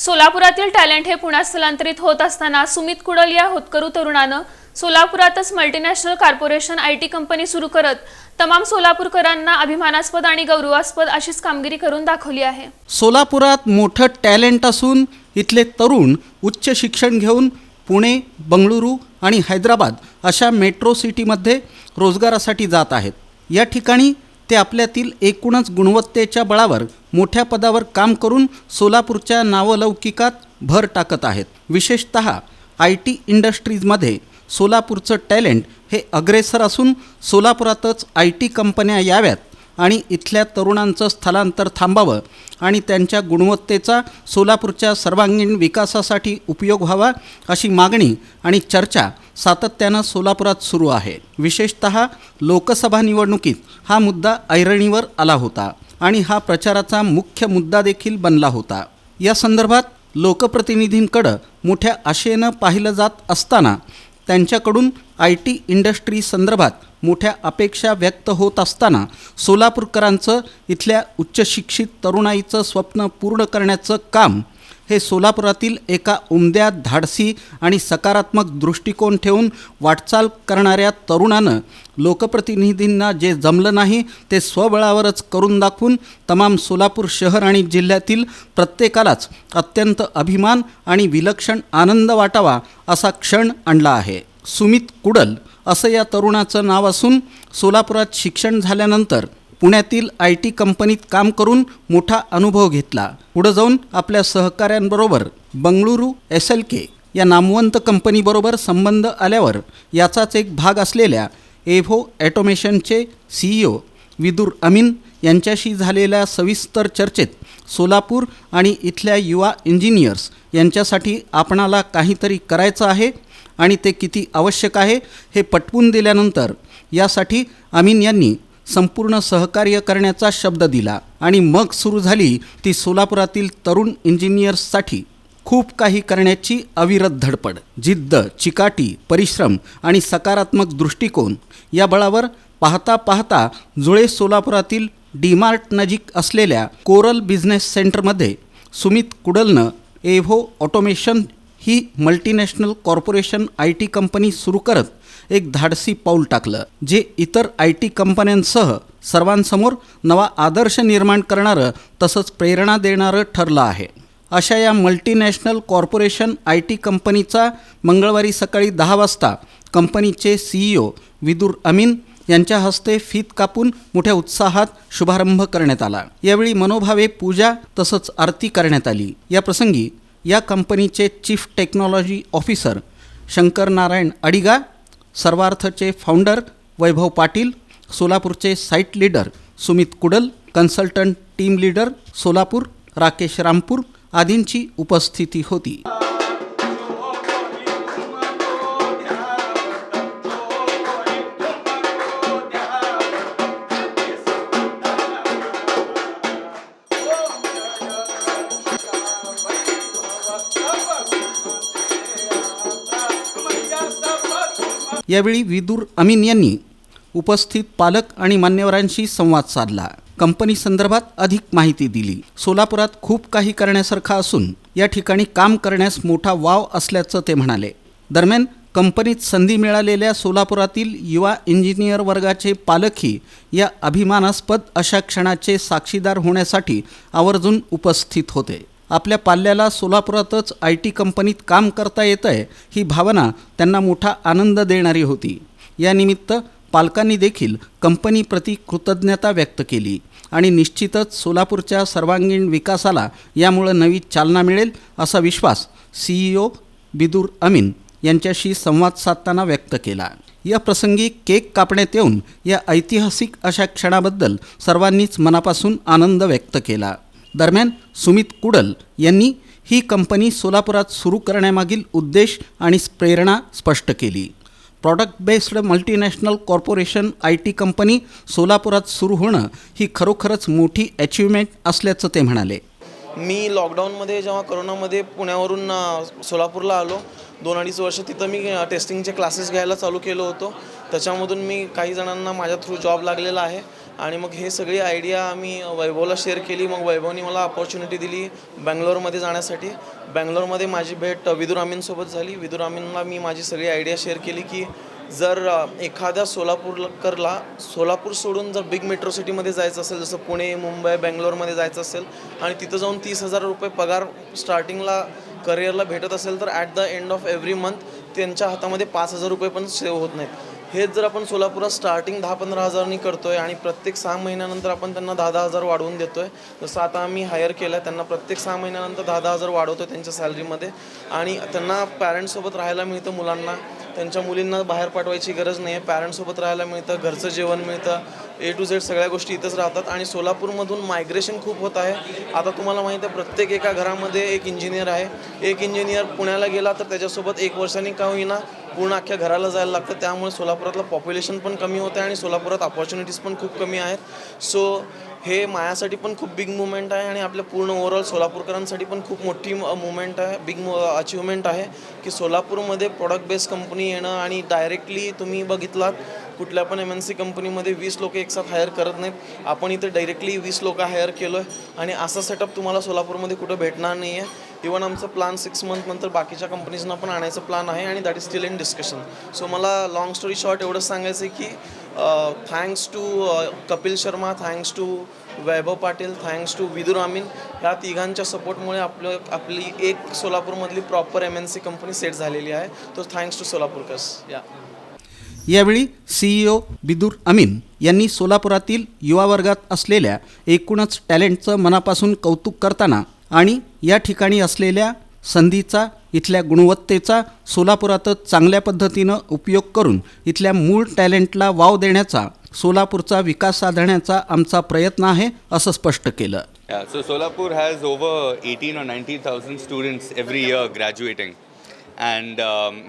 सोलापुरातील talent हे पुण्यात स्थलांतरित होत असताना सुमित कुडल या होतकरू तरुणानं सोलापुरातच multinational corporation I T company सुरू करत तमाम सोलापूरकरांना अभिमानास्पद आणि गौरवास्पद अशीच कामगिरी करून दाखवली आहे. सोलापुरात मोठं टॅलेंट असून इथले तरुण उच्च शिक्षण घेऊन पुणे बंगळुरू आणि हैदराबाद अशा मेट्रो सिटीमध्ये रोजगारासाठी जात आहेत. या ठिकाणी ते आपल्यातील एकूणच गुणवत्तेच्या बळावर मोठ्या पदावर काम करून सोलापूरच्या नावलौकिकात भर टाकत आहेत. विशेषत आय टी इंडस्ट्रीजमध्ये सोलापूरचं टॅलेंट हे अग्रेसर असून सोलापुरातच आय टी कंपन्या याव्यात आणि इथल्या तरुणांचं स्थलांतर थांबावं आणि त्यांच्या गुणवत्तेचा सोलापूरच्या सर्वांगीण विकासासाठी उपयोग व्हावा अशी मागणी आणि चर्चा सातत्यानं सोलापुरात सुरू आहे. विशेषत लोकसभा निवडणुकीत हा मुद्दा ऐरणीवर आला होता आणि हा प्रचाराचा मुख्य मुद्दा देखील बनला होता. या संदर्भात लोकप्रतिनिधींकडं मोठ्या आशेनं पाहिलं जात असताना त्यांच्याकडून आय टी इंडस्ट्री संदर्भात मोठ्या अपेक्षा व्यक्त होत असताना सोलापूरकरांचं इथल्या उच्चशिक्षित तरुणाईचं स्वप्न पूर्ण करण्याचं काम हे सोलापुरातील एका उमद्या धाडसी आणि सकारात्मक दृष्टिकोन ठेवून वाटचाल करणाऱ्या तरुणानं लोकप्रतिनिधींना जे जमलं नाही ते स्वबळावरच करून दाखवून तमाम सोलापूर शहर आणि जिल्ह्यातील प्रत्येकालाच अत्यंत अभिमान आणि विलक्षण आनंद वाटावा असा क्षण आणला आहे. सुमित कुडल असं या तरुणाचं नाव असून सोलापुरात शिक्षण झाल्यानंतर पुण्यातील आय टी कंपनीत काम करून मोठा अनुभव घेतला. पुढं जाऊन आपल्या सहकाऱ्यांबरोबर बंगळुरू एस एल के या नामवंत कंपनीबरोबर संबंध आल्यावर याचाच एक भाग असलेल्या एव्हो ॲटोमेशनचे सी ओ विदुर अमीन यांच्याशी झालेल्या सविस्तर चर्चेत सोलापूर आणि इथल्या युवा इंजिनियर्स यांच्यासाठी आपणाला काहीतरी करायचं आहे आणि ते किती आवश्यक आहे हे पटवून दिल्यानंतर यासाठी अमीन यांनी संपूर्ण सहकार्य करण्याचा शब्द दिला आणि मग सुरू झाली ती सोलापुरातील तरुण इंजिनियर्ससाठी खूप काही करण्याची अविरत धडपड जिद्द चिकाटी परिश्रम आणि सकारात्मक दृष्टिकोन या बळावर पाहता पाहता जुळे सोलापुरातील डीमार्ट नजीक असलेल्या कोरल बिझनेस सेंटरमध्ये सुमित कुडलनं Evo automation he multinational corporation I T company सुरू करत एक धाडसी पाऊल टाकलं जे इतर आय टी कंपन्यांसह सर्वांसमोर नवा आदर्श निर्माण करणारं तसंच प्रेरणा देणारं ठरलं आहे. अशा या मल्टीनॅशनल कॉर्पोरेशन आय टी कंपनीचा मंगळवारी सकाळी दहा वाजता कंपनीचे सीईओ विदुर अमीन यांच्या हस्ते फीत कापून मोठ्या उत्साहात शुभारंभ करण्यात आला. यावेळी मनोभावे पूजा तसंच आरती करण्यात आली. या प्रसंगी या कंपनीचे chief technology officer Shankar Narayan Adiga सर्वार्थचे founder Vaibhav Patil सोलापूरचे site leader Sumit Kudal consultant team leader Solapur Rakesh Rampur आदींची उपस्थिती होती. यावेळी विदूर अमीन यांनी उपस्थित पालक आणि मान्यवरांशी संवाद साधला. कंपनी संदर्भात अधिक माहिती दिली. सोलापुरात खूप काही करण्यासारखं असून या ठिकाणी काम करण्यास मोठा वाव असल्याचं ते म्हणाले. दरम्यान कंपनीत संधी मिळालेल्या सोलापुरातील युवा इंजिनियर वर्गाचे पालकही या अभिमानास्पद अशा क्षणाचे साक्षीदार होण्यासाठी आवर्जून उपस्थित होते. आपल्या पाल्याला सोलापुरातच आय टी कंपनीत काम करता येतं आहे ही भावना त्यांना मोठा आनंद देणारी होती. यानिमित्त पालकांनी देखील कंपनीप्रती कृतज्ञता व्यक्त केली आणि निश्चितच सोलापूरच्या सर्वांगीण विकासाला यामुळं नवी चालना मिळेल असा विश्वास सीईओ बिदूर अमीन यांच्याशी संवाद साधताना व्यक्त केला. या प्रसंगी केक कापण्यात येऊन या ऐतिहासिक अशा क्षणाबद्दल सर्वांनीच मनापासून आनंद व्यक्त केला. दरम्यान सुमित कुडल यांनी ही कंपनी सोलापुरात सुरू करण्यामागील उद्देश आणि प्रेरणा स्पष्ट केली. Product based multinational corporation IT company सोलापुरात सुरू होणं ही खरोखरच मोठी अचिव्हमेंट असल्याचं ते म्हणाले. मी लॉकडाऊनमध्ये जेव्हा करोनामध्ये पुण्यावरून सोलापूरला आलो दोन अडीच वर्ष तिथं मी टेस्टिंगचे क्लासेस घ्यायला चालू केलं होतो. त्याच्यामधून मी काही जणांना माझ्या थ्रू जॉब लागलेला आहे आणि मग हे सगळी आयडिया आम्ही वैभवला शेअर केली. मग वैभवनी मला अपॉर्च्युनिटी दिली बँगलोरमध्ये जाण्यासाठी. बँगलोरमध्ये माझी भेट विदुर आमीनसोबत झाली. विदुर आमीनला मी माझी सगळी आयडिया शेअर केली की जर एखाद्या सोलापूरकरला सोलापूर सोडून जर बिग मेट्रो सिटीमध्ये जायचं असेल जसं पुणे मुंबई बेंगलोरमध्ये जायचं असेल आणि तिथं जाऊन तीस हजार रुपये पगार स्टार्टिंगला करिअरला भेटत असेल तर at the end of every month त्यांच्या हातामध्ये पाच हजार रुपये पण सेव्ह होत नाहीत. हेच जर आपण सोलापुरात स्टार्टिंग दहा पंधरा हजारांनी करतोय आणि प्रत्येक सहा महिन्यानंतर आपण त्यांना दहा दहा हजार वाढवून देतोय जसं आता आम्ही हायर केलं आहे त्यांना प्रत्येक सहा महिन्यानंतर दहा दहा हजार वाढवतो त्यांच्या सॅलरीमध्ये आणि त्यांना पॅरेंट्ससोबत राहायला मिळतं मुलांना. त्यांच्या मुलींना बाहेर पाठवायची गरज नाही आहे. पॅरेंट्ससोबत राहायला मिळतं घरचं जेवण मिळतं. ए टू झेड सगळ्या गोष्टी इथंच राहतात. आणि सोलापूरमधून मायग्रेशन खूप होत आहे. आता तुम्हाला माहीत आहे प्रत्येक एका घरामध्ये एक इंजिनियर आहे. एक इंजिनियर पुण्याला गेला तर त्याच्यासोबत एक वर्षांनी का होईना पूर्ण अख्ख्या घराला जायला लागतं. त्यामुळे सोलापुरातलं पॉप्युलेशन पण कमी होतं आहे आणि सोलापुरात अपॉर्च्युनिटीज पण खूप कमी आहेत. सो हे माझ्यासाठी पण खूप बिग मुवमेंट आहे आणि आपल्या पूर्ण ओव्हरऑल सोलापूरकरांसाठी पण खूप मोठी मुवमेंट आहे बिग अचिव्हमेंट आहे की सोलापूरमध्ये प्रॉडक्ट बेस्ड कंपनी येणं आणि डायरेक्टली तुम्ही बघितलात कुठल्या पण एम एन सी कंपनीमध्ये वीस लोक एकसाथ हायर करत नाहीत. आपण इथे डायरेक्टली वीस लोक हायर केलो आहे आणि असा सेटअप तुम्हाला सोलापूरमध्ये कुठं भेटणार नाही आहे इवन आमचं प्लान सिक्स मंथ नंतर बाकीच्या कंपनीजना पण आणायचं प्लान आहे आणि that is still in discussion so मला लॉंग स्टोरी शॉर्ट एवढंच सांगायचं आहे की thanks to Kapil Sharma thanks to Vaibhav Patil thanks to Vidur Amin ह्या तिघांच्या सपोर्टमुळे आपलं आपली एक सोलापूरमधली proper M N C company set झालेली आहे. तो थँक्स टू सोलापूरकर्स या. यावेळी सीईओ बिदूर अमीन यांनी सोलापुरातील युवा वर्गात असलेल्या एकूणच टॅलेंटचं मनापासून कौतुक करताना आणि या ठिकाणी असलेल्या संधीचा इथल्या गुणवत्तेचा सोलापुरातच चांगल्या पद्धतीनं उपयोग करून इथल्या मूळ टॅलेंटला वाव देण्याचा सोलापूरचा विकास साधण्याचा आमचा प्रयत्न आहे असं स्पष्ट केलं. So Solapur has over eighteen or nineteen thousand students every year graduating and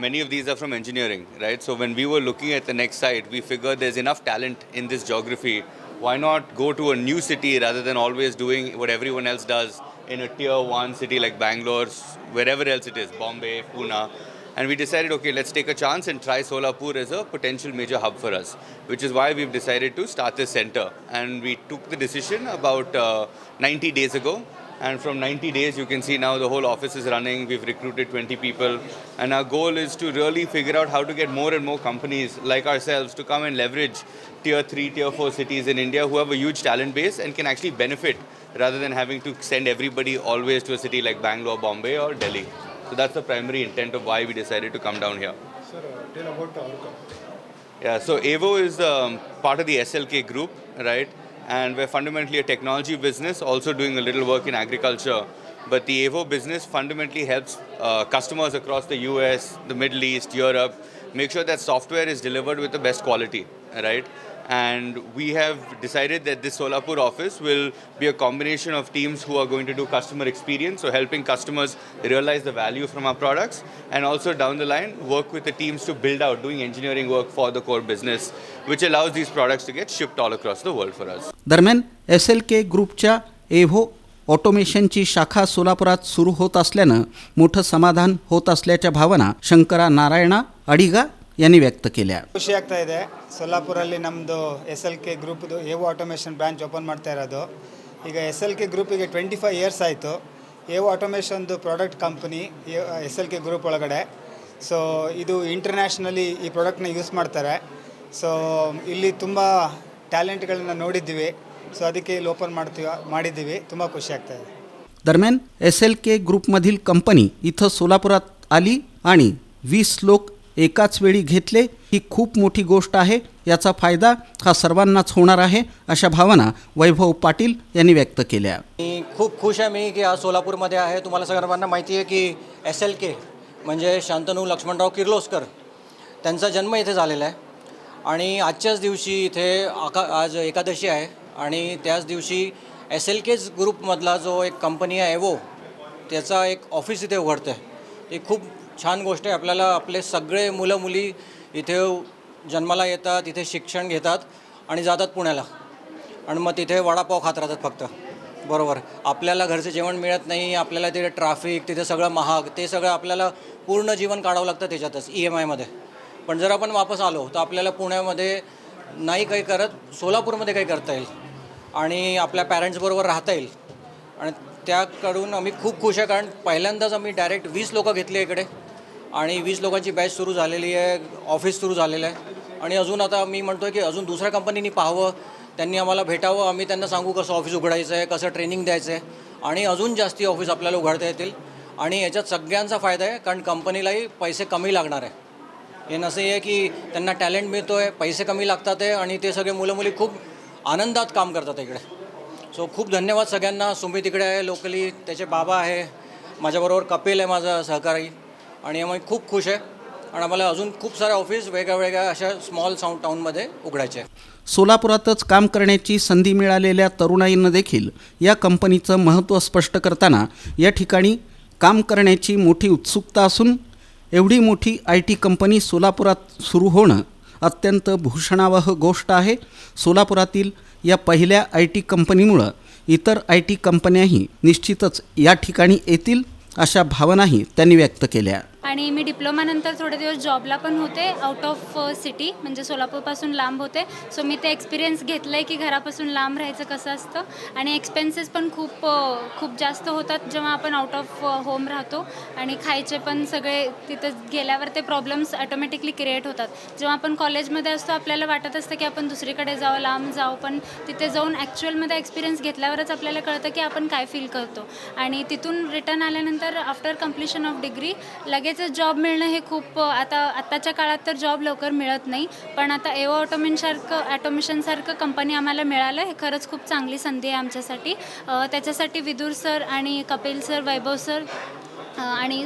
many of these are from engineering right so when we were looking at the next side we figure there is enough talent in this geography why not go to a new city rather than always doing what every one else does in a tier one city like Bangalore, wherever else it is, Bombay, Pune. And we decided, okay, let's take a chance and try Solapur as a potential major hub for us, which is why we've decided to start this center. And we took the decision about uh, 90 days ago. And from 90 days, you can see now the whole office is running. We've recruited 20 people. And our goal is to really figure out how to get more and more companies like ourselves to come and leverage tier 3, tier 4 cities in India who have a huge talent base and can actually benefit rather than having to send everybody always to a city like Bangalore, Bombay, or Delhi. So that's the primary intent of why we decided to come down here. Sir, uh, tell about company. Yeah, so Evo is um, part of the SLK group, right? And we're fundamentally a technology business, also doing a little work in agriculture. But the Evo business fundamentally helps uh, customers across the US, the Middle East, Europe, make sure that software is delivered with the best quality, right? And we have decided that this Solapur office will be a combination of teams who are going to do customer experience, so helping customers realize the value from our products, and also down the line work with the teams to build out, doing engineering work for the core business, which allows these products to get shipped all across the world for us. दरम्यान S L के ग्रुपच्या Evo ऑटोमेशनची शाखा सोलापुरात सुरू होत असल्यानं मोठं समाधान होत असल्याच्या भावना शंकरा नारायणा अडिगा यांनी व्यक्त केल्या ಖುಷಿ ಆಗ್ತಾ ಇದೆ ಸೊಲ್ಲಾಪುರಲ್ಲಿ ನಮ್ಮದು S L K ಗ್ರೂಪ್ದು ಏವೋ automation branch open ಮಾಡ್ತಾ ಇರೋದು ಈಗ ಎಸ್ ಎಲ್ ಕೆ ಗ್ರೂಪಿಗೆ ಟ್ವೆಂಟಿ ಫೈವ್ ಇಯರ್ಸ್ ಆಯಿತು ಏವೋ ಆಟೋಮೇಷನ್ದು product company S L K group ಒಳಗಡೆ ಸೊ ಇದು ಇಂಟರ್ನ್ಯಾಷನಲಿ ಈ ಪ್ರಾಡಕ್ಟ್ನ ಯೂಸ್ ಮಾಡ್ತಾರೆ ಸೊ ಇಲ್ಲಿ ತುಂಬ ಟ್ಯಾಲೆಂಟ್ಗಳನ್ನ ನೋಡಿದ್ದೀವಿ ಸೊ ಅದಕ್ಕೆ ಇಲ್ಲಿ ಓಪನ್ ಮಾಡ್ತೀವಿ ಮಾಡಿದ್ದೀವಿ ತುಂಬ ಖುಷಿ ಆಗ್ತಾ ಇದೆ दरम्यान एस एल के ग्रुपमधील कंपनी इथं सोलापुरात आली आणि वीस लोक एकाच वेळी घेतले ही खूप मोठी गोष्ट आहे. याचा फायदा हा सर्वांनाच होणार आहे अशा भावना वैभव पाटील यांनी व्यक्त केल्या. मी खूप खुश आहे मी की आज सोलापूरमध्ये आहे. तुम्हाला सर्वांना माहिती आहे की एस एल के म्हणजे शांतनू लक्ष्मणराव किर्लोस्कर त्यांचा जन्म इथे झालेला आहे. आणि आजच्याच दिवशी इथे आका आज एकादशी आहे. आणि त्याच दिवशी एस एल केज ग्रुपमधला जो एक कंपनी आहे एवो त्याचा एक ऑफिस इथे उघडतं आहे ते खूप छान गोष्ट आहे. आपल्याला आपले सगळे मुलं मुली इथे जन्माला येतात इथे शिक्षण घेतात आणि जातात पुण्याला. आणि मग तिथे वडापाव खात राहतात फक्त. बरोबर. आपल्याला घरचं जेवण मिळत नाही आपल्याला तिथे ट्राफिक तिथे सगळं महाग ते सगळं आपल्याला पूर्ण जीवन काढावं लागतं त्याच्यातच ई एम आयमध्ये पण जर आपण वापस आलो तर आपल्याला पुण्यामध्ये नाही काही करत सोलापूरमध्ये काही करता येईल. आणि आपल्या पॅरेंट्सबरोबर राहता येईल. आणि त्याकडून आम्ही खूप खुश आहे कारण पहिल्यांदाच आम्ही डायरेक्ट वीस लोकं घेतली आहे इकडे. आणि वीस लोकांची बॅच सुरू झालेली आहे ऑफिस सुरू झालेलं आहे. आणि अजून आता मी म्हणतो आहे की अजून दुसऱ्या कंपनीनी पाहावं त्यांनी आम्हाला भेटावं. आम्ही त्यांना सांगू कसं ऑफिस उघडायचं आहे कसं ट्रेनिंग द्यायचं आहे. आणि अजून जास्ती ऑफिस आपल्याला उघडता येतील. आणि याच्यात सगळ्यांचा फायदा आहे कारण कंपनीलाही पैसे कमी लागणार आहे. हे नसे आहे की त्यांना टॅलेंट मिळतो आहे पैसे कमी लागतात आहे आणि ते सगळे मुलं मुली खूप आनंदात काम करतात इकडे. सो खूप धन्यवाद सगळ्यांना. सुमित इकडे आहे लोकली त्याचे बाबा आहे. माझ्याबरोबर कपिल आहे माझा सहकारी. आणि आम्ही खूप खुश आहे. आणि आम्हाला अजून खूप साऱ्या ऑफिस वेगळ्या वेगळ्या अशा स्मॉल साऊंड टाऊनमध्ये उघडायचे आहे सोलापुरातच काम करण्याची संधी मिळालेल्या तरुणाईंना देखील या कंपनीचं महत्त्व स्पष्ट करताना या ठिकाणी काम करण्याची मोठी उत्सुकता असून एवढी मोठी आय टी कंपनी सोलापुरात सुरू होणं अत्यंत भूषणावह गोष्ट आहे. सोलापुरातील या पहिल्या आय टी कंपनीमुळं इतर आय टी कंपन्याही निश्चितच या ठिकाणी येतील अशा भावनाही त्यांनी व्यक्त केल्या. आणि मी डिप्लोमानंतर थोडे दिवस जॉबला पण होते आउट ऑफ सिटी म्हणजे सोलापूरपासून लांब होते. सो मी ते एक्सपिरियन्स घेतलं आहे की घरापासून लांब राहायचं कसं असतं. आणि एक्सपेन्सेस पण खूप uh, खूप जास्त होतात जेव्हा आपण आउट ऑफ होम राहतो. आणि खायचे पण सगळे तिथं गेल्यावर ते प्रॉब्लेम्स ऑटोमॅटिकली क्रिएट होतात. जेव्हा आपण कॉलेजमध्ये असतो आपल्याला वाटत असतं की आपण दुसरीकडे जावं लांब जावं पण तिथे जाऊन ॲक्च्युअलमध्ये एक्सपिरियन्स घेतल्यावरच आपल्याला कळतं की आपण काय फील करतो. आणि तिथून रिटर्न आल्यानंतर आफ्टर कम्प्लिशन ऑफ डिग्री लगेच जॉब मिळणं हे खूप आता आत्ताच्या काळात तर जॉब लवकर मिळत नाही पण आता एओ ऑटोमेनसारखं ॲटोमेशनसारखं कंपनी आम्हाला मिळालं हे खरंच खूप चांगली संधी आहे आमच्यासाठी. त्याच्यासाठी विदूर सर आणि कपिल सर वैभव सर आणि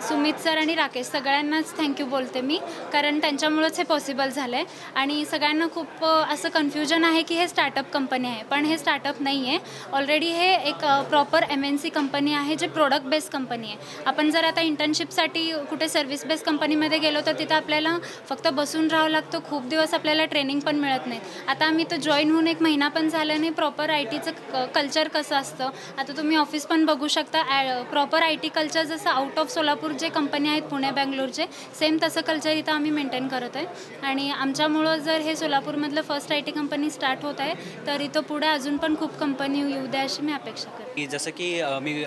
सुमित सर आणि राकेश सगळ्यांनाच थँक्यू बोलते मी कारण त्यांच्यामुळंच हे पॉसिबल झालं आहे आणि सगळ्यांना खूप असं कन्फ्युजन आहे की हे स्टार्टअप कंपनी आहे पण हे स्टार्टअप नाही आहे ऑलरेडी हे एक proper M N C company आहे जे प्रोडक्ट बेस्ड कंपनी आहे. आपण जर आता इंटर्नशिपसाठी कुठे सर्व्हिस बेस्ड कंपनीमध्ये गेलो तर तिथं आपल्याला फक्त बसून राहावं लागतं. खूप दिवस आपल्याला ट्रेनिंग पण मिळत नाही. आता आम्ही तर जॉईन होऊन एक महिना पण झाला नाही प्रॉपर आय टीचं कल्चर कसं असतं? आता तुम्ही ऑफिस पण बघू शकता. प्रॉपर आय टी कल्चर जसं आउट ऑफ सोलापूर जे कंपनी आहेत पुणे बँगलोरचे सेम तसं कल्चर इथं आम्ही मेंटेन करत आहे. आणि आमच्यामुळं जर हे सोलापूरमधलं first I T company start होत आहे तर इथं पुढे अजून पण खूप कंपनी येऊ द्या अशी मी अपेक्षा करते. जसं की मी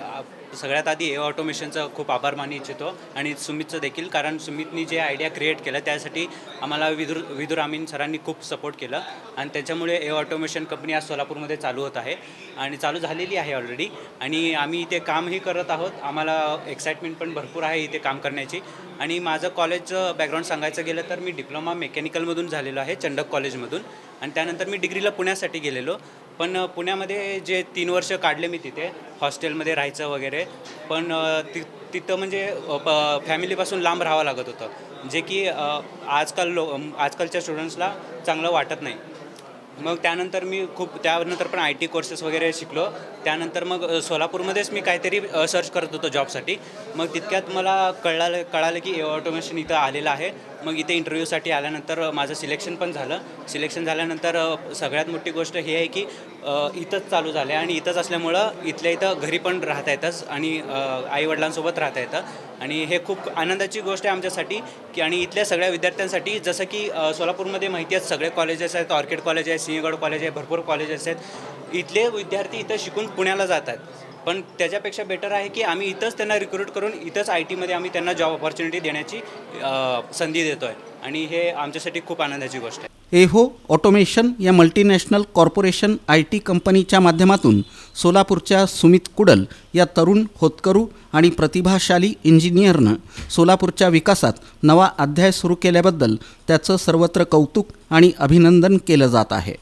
सगळ्यात आधी ए ऑटोमेशनचं खूप आभार मानू इच्छितो. आणि सुमितचं देखील कारण सुमितनी जे आयडिया क्रिएट केलं त्यासाठी आम्हाला विदुर विदुर आमीन सरांनी खूप सपोर्ट केलं. आणि त्याच्यामुळे ए ऑटोमेशन कंपनी आज सोलापूरमध्ये चालू होत आहे. आणि चालू झालेली आहे ऑलरेडी आणि आम्ही इथे कामही करत आहोत. आम्हाला एक्साइटमेंट पण भरपूर आहे इथे काम करण्याची. आणि माझं कॉलेजचं बॅकग्राऊंड सांगायचं गेलं तर मी डिप्लोमा मेकॅनिकलमधून झालेलो आहे चंडक कॉलेजमधून आणि त्यानंतर मी डिग्रीला पुण्यासाठी गेलेलो. पण पुण्यामध्ये जे तीन वर्ष काढले मी तिथे हॉस्टेलमध्ये राहायचं वगैरे पण ति तिथं म्हणजे प- फॅमिलीपासून लांब राहावं लागत होतं. जे की आजकाल लो आजकालच्या स्टुडंट्सला चांगलं वाटत नाही. मग त्यानंतर मी खूप त्यानंतर पण आय टी कोर्सेस वगैरे शिकलो. त्यानंतर मग सोलापूरमध्येच मी काहीतरी सर्च करत होतो जॉबसाठी मग तितक्यात मला कळालं कळालं की ऑटोमेशन इथं आलेलं आहे. मग इथे इंटरव्ह्यूसाठी आल्यानंतर माझं सिलेक्शन पण झालं. सिलेक्शन झाल्यानंतर सगळ्यात मोठी गोष्ट ही आहे की इथंच चालू झालं आहे आणि इथंच असल्यामुळं इथल्या इथं घरी पण राहता येतंच आणि आईवडिलांसोबत राहता येतं. आणि हे खूप आनंदाची गोष्ट आहे आमच्यासाठी की आणि इथल्या सगळ्या विद्यार्थ्यांसाठी जसं की सोलापूरमध्ये माहिती आहेत सगळे कॉलेजेस आहेत ऑर्किड कॉलेज आहे सिंहगड कॉलेज आहे भरपूर कॉलेजेस आहेत. इथले विद्यार्थी इथं शिकून पुण्याला जातात. पण त्याच्यापेक्षा बेटर आहे की आम्ही इथंच त्यांना रिक्रूट करून इथंच आय टीमध्ये आम्ही त्यांना जॉब ऑपॉर्च्युनिटी देण्याची संधी देतो आहे आणि हे आमच्यासाठी खूप आनंदाची गोष्ट आहे. एहो ऑटोमेशन या मल्टीनॅशनल कॉर्पोरेशन आय टी कंपनीच्या माध्यमातून सोलापूरच्या सुमित कुडल या तरुण होतकरू आणि प्रतिभाशाली इंजिनियरनं सोलापूरच्या विकासात नवा अध्याय सुरू केल्याबद्दल त्याचं सर्वत्र कौतुक आणि अभिनंदन केलं जात आहे.